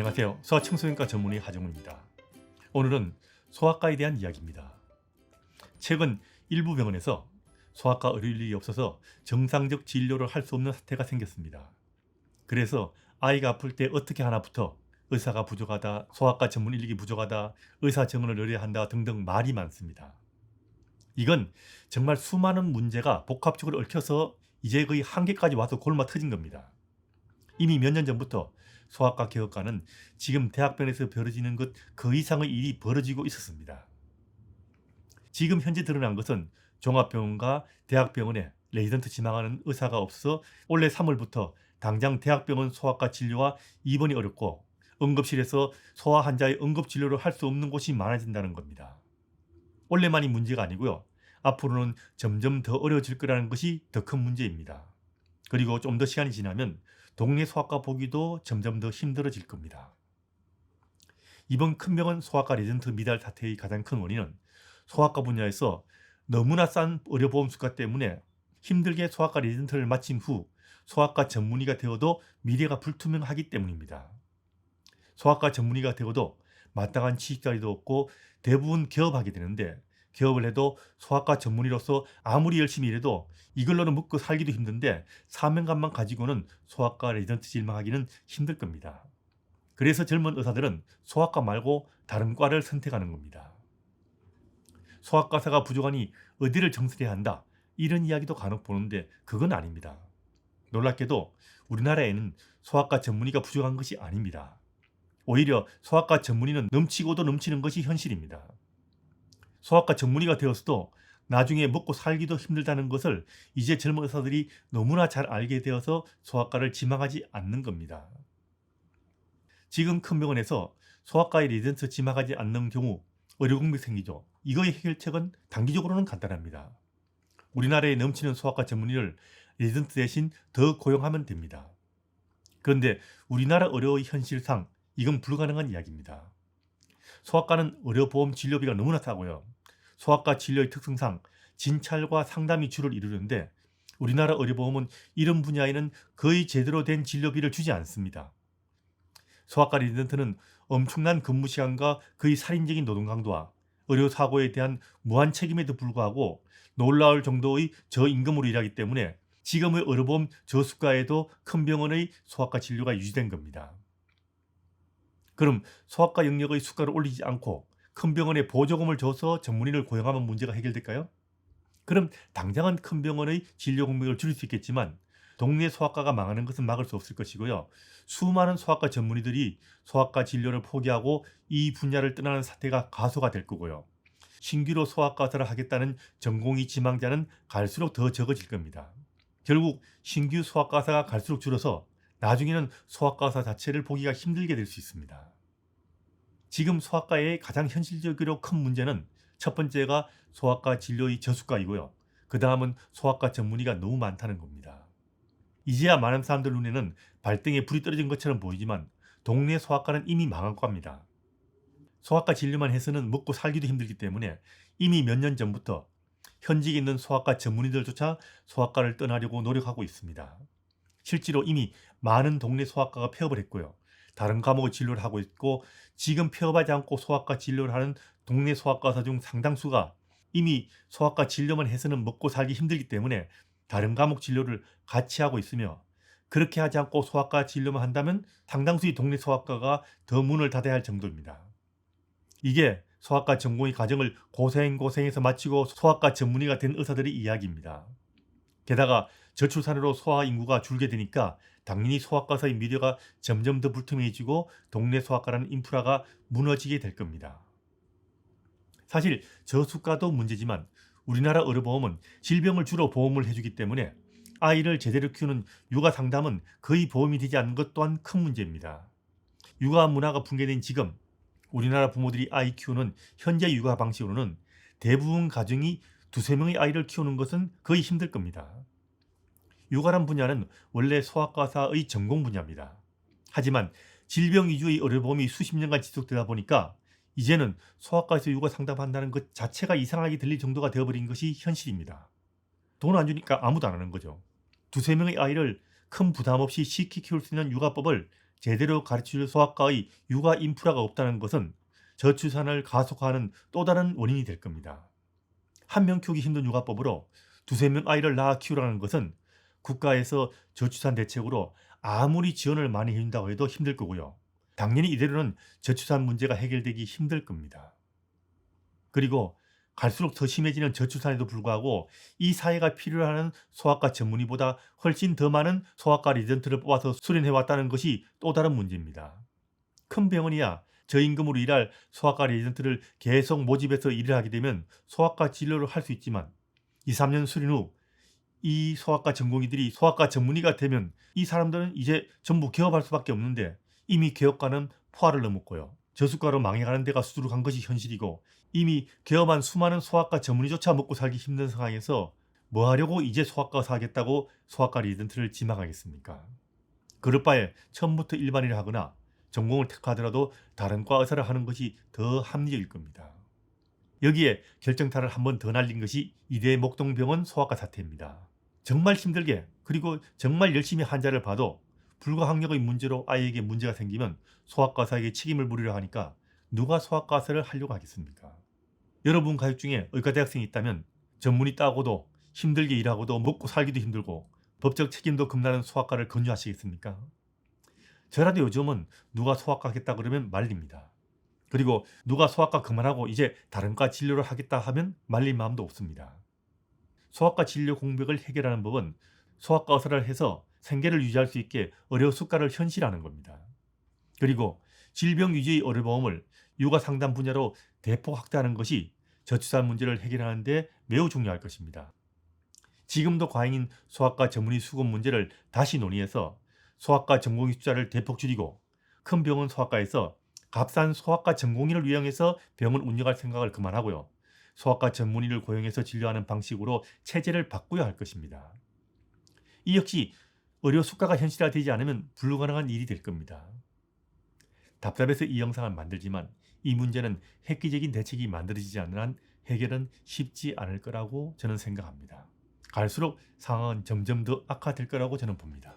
안녕하세요. 소아청소년과 전문의 하정우입니다. 오늘은 소아과에 대한 이야기입니다. 최근 일부 병원에서 소아과 의료인력이 없어서 정상적 진료를 할 수 없는 사태가 생겼습니다. 그래서 아이가 아플 때 어떻게 하나부터 의사가 부족하다, 소아과 전문 인력이 부족하다, 의사 정원을 열어야 한다 등등 말이 많습니다. 이건 정말 수많은 문제가 복합적으로 얽혀서 이제 거의 한계까지 와서 골마 터진 겁니다. 이미 몇 년 전부터 소아과 개혁과는 지금 대학병원에서 벌어지는 것 그 이상의 일이 벌어지고 있었습니다. 지금 현재 드러난 것은 종합병원과 대학병원에 레지던트 지망하는 의사가 없어 올해 3월부터 당장 대학병원 소아과 진료와 입원이 어렵고 응급실에서 소아 환자의 응급 진료를 할 수 없는 곳이 많아진다는 겁니다. 원래만이 문제가 아니고요. 앞으로는 점점 더 어려워질 거라는 것이 더 큰 문제입니다. 그리고 좀 더 시간이 지나면 동네 소아과 보기도 점점 더 힘들어질 겁니다. 이번 큰 병원 소아과 레전트 미달 사태의 가장 큰 원인은 소아과 분야에서 너무나 싼 의료보험 수가 때문에 힘들게 소아과 레전트를 마친 후 소아과 전문의가 되어도 미래가 불투명하기 때문입니다. 소아과 전문의가 되어도 마땅한 취직 자리도 없고 대부분 개업하게 되는데 개업을 해도 소아과 전문의로서 아무리 열심히 일해도 이걸로는 먹고 살기도 힘든데 사명감만 가지고는 소아과 레지던트 진망하기는 힘들 겁니다. 그래서 젊은 의사들은 소아과 말고 다른 과를 선택하는 겁니다. 소아과사가 부족하니 어디를 정수해야 한다 이런 이야기도 간혹 보는데 그건 아닙니다. 놀랍게도 우리나라에는 소아과 전문의가 부족한 것이 아닙니다. 오히려 소아과 전문의는 넘치고도 넘치는 것이 현실입니다. 소아과 전문의가 되었어도 나중에 먹고 살기도 힘들다는 것을 이제 젊은 의사들이 너무나 잘 알게 되어서 소아과를 지망하지 않는 겁니다. 지금 큰 병원에서 소아과의 레지던트 지망하지 않는 경우 의료공백이 생기죠. 이거의 해결책은 단기적으로는 간단합니다. 우리나라에 넘치는 소아과 전문의를 레지던트 대신 더 고용하면 됩니다. 그런데 우리나라 의료의 현실상 이건 불가능한 이야기입니다. 소아과는 의료보험 진료비가 너무나 싸고요. 소아과 진료의 특성상 진찰과 상담이 주를 이루는데 우리나라 의료보험은 이런 분야에는 거의 제대로 된 진료비를 주지 않습니다. 소아과 레지던트는 엄청난 근무 시간과 거의 살인적인 노동 강도와 의료 사고에 대한 무한 책임에도 불구하고 놀라울 정도의 저임금으로 일하기 때문에 지금의 의료보험 저수가에도 큰 병원의 소아과 진료가 유지된 겁니다. 그럼 소아과 영역의 수가를 올리지 않고 큰 병원에 보조금을 줘서 전문의를 고용하면 문제가 해결될까요? 그럼 당장은 큰 병원의 진료 공백을 줄일 수 있겠지만 동네 소아과가 망하는 것은 막을 수 없을 것이고요. 수많은 소아과 전문의들이 소아과 진료를 포기하고 이 분야를 떠나는 사태가 가소가 될 거고요. 신규로 소아과사를 하겠다는 전공의 지망자는 갈수록 더 적어질 겁니다. 결국 신규 소아과사가 갈수록 줄어서 나중에는 소아과사 자체를 보기가 힘들게 될 수 있습니다. 지금 소아과의 가장 현실적으로 큰 문제는 첫 번째가 소아과 진료의 저수가이고요. 그 다음은 소아과 전문의가 너무 많다는 겁니다. 이제야 많은 사람들 눈에는 발등에 불이 떨어진 것처럼 보이지만 동네 소아과는 이미 망한 과입니다. 소아과 진료만 해서는 먹고 살기도 힘들기 때문에 이미 몇 년 전부터 현직에 있는 소아과 전문의들조차 소아과를 떠나려고 노력하고 있습니다. 실제로 이미 많은 동네 소아과가 폐업을 했고요. 다른 과목의 진료를 하고 있고 지금 폐업하지 않고 소아과 진료를 하는 동네 소아과사 중 상당수가 이미 소아과 진료만 해서는 먹고 살기 힘들기 때문에 다른 과목 진료를 같이 하고 있으며 그렇게 하지 않고 소아과 진료만 한다면 상당수의 동네 소아과가 더 문을 닫아야 할 정도입니다. 이게 소아과 전공의 과정을 고생고생해서 마치고 소아과 전문의가 된 의사들의 이야기입니다. 게다가 저출산으로 소아 인구가 줄게 되니까 당연히 소아과사의 미래가 점점 더 불투명해지고 동네 소아과라는 인프라가 무너지게 될 겁니다. 사실 저수가도 문제지만 우리나라 의료보험은 질병을 주로 보험을 해주기 때문에 아이를 제대로 키우는 육아 상담은 거의 보험이 되지 않는 것 또한 큰 문제입니다. 육아 문화가 붕괴된 지금 우리나라 부모들이 아이 키우는 현재 육아 방식으로는 대부분 가정이 두세 명의 아이를 키우는 것은 거의 힘들 겁니다. 육아란 분야는 원래 소아과사의 전공 분야입니다. 하지만 질병 위주의 의료보험이 수십 년간 지속되다 보니까 이제는 소아과에서 육아 상담한다는 것 자체가 이상하게 들릴 정도가 되어버린 것이 현실입니다. 돈 안 주니까 아무도 안 하는 거죠. 두세 명의 아이를 큰 부담 없이 쉽게 키울 수 있는 육아법을 제대로 가르칠 소아과의 육아 인프라가 없다는 것은 저출산을 가속화하는 또 다른 원인이 될 겁니다. 한 명 키우기 힘든 육아법으로 두세 명 아이를 낳아 키우라는 것은 국가에서 저출산 대책으로 아무리 지원을 많이 해준다고 해도 힘들 거고요. 당연히 이대로는 저출산 문제가 해결되기 힘들 겁니다. 그리고 갈수록 더 심해지는 저출산에도 불구하고 이 사회가 필요로 하는 소아과 전문의보다 훨씬 더 많은 소아과 리젠트를 뽑아서 수련해왔다는 것이 또 다른 문제입니다. 큰 병원이야 저임금으로 일할 소아과 리젠트를 계속 모집해서 일을 하게 되면 소아과 진료를 할 수 있지만 2, 3년 수련 후 이 소아과 전공의들이 소아과 전문의가 되면 이 사람들은 이제 전부 개업할 수밖에 없는데 이미 개업가는 포화를 넘었고요. 저수가로 망해가는 데가 수두룩한 것이 현실이고 이미 개업한 수많은 소아과 전문의조차 먹고 살기 힘든 상황에서 뭐 하려고 이제 소아과 사겠다고 소아과 리젠트를 지망하겠습니까? 그럴 바에 처음부터 일반인을 하거나 전공을 택하더라도 다른 과 의사를 하는 것이 더 합리적일 겁니다. 여기에 결정타를 한 번 더 날린 것이 이대 목동병원 소아과 사태입니다. 정말 힘들게 그리고 정말 열심히 환자를 봐도 불가항력의 문제로 아이에게 문제가 생기면 소아과 의사에게 책임을 물으려 하니까 누가 소아과 의사를 하려고 하겠습니까? 여러분 가족 중에 의과 대학생이 있다면 전문의 따고도 힘들게 일하고도 먹고 살기도 힘들고 법적 책임도 겁나는 소아과를 건조하시겠습니까? 저라도 요즘은 누가 소아과 하겠다 그러면 말립니다. 그리고 누가 소아과 그만하고 이제 다른 과 진료를 하겠다 하면 말릴 마음도 없습니다. 소아과 진료 공백을 해결하는 법은 소아과 의사를 해서 생계를 유지할 수 있게 의료 수가를 현실하는 겁니다. 그리고 질병 유지의 의료보험을 육아 상담 분야로 대폭 확대하는 것이 저출산 문제를 해결하는 데 매우 중요할 것입니다. 지금도 과잉인 소아과 전문의 수급 문제를 다시 논의해서 소아과 전공의 숫자를 대폭 줄이고 큰 병원 소아과에서 값싼 소아과 전공의를 위용해서 병원 운영할 생각을 그만하고요. 소아과 전문의를 고용해서 진료하는 방식으로 체제를 바꾸어야 할 것입니다. 이 역시 의료 수가가 현실화되지 않으면 불가능한 일이 될 겁니다. 답답해서 이 영상을 만들지만 이 문제는 획기적인 대책이 만들어지지 않는 한 해결은 쉽지 않을 거라고 저는 생각합니다. 갈수록 상황은 점점 더 악화될 거라고 저는 봅니다.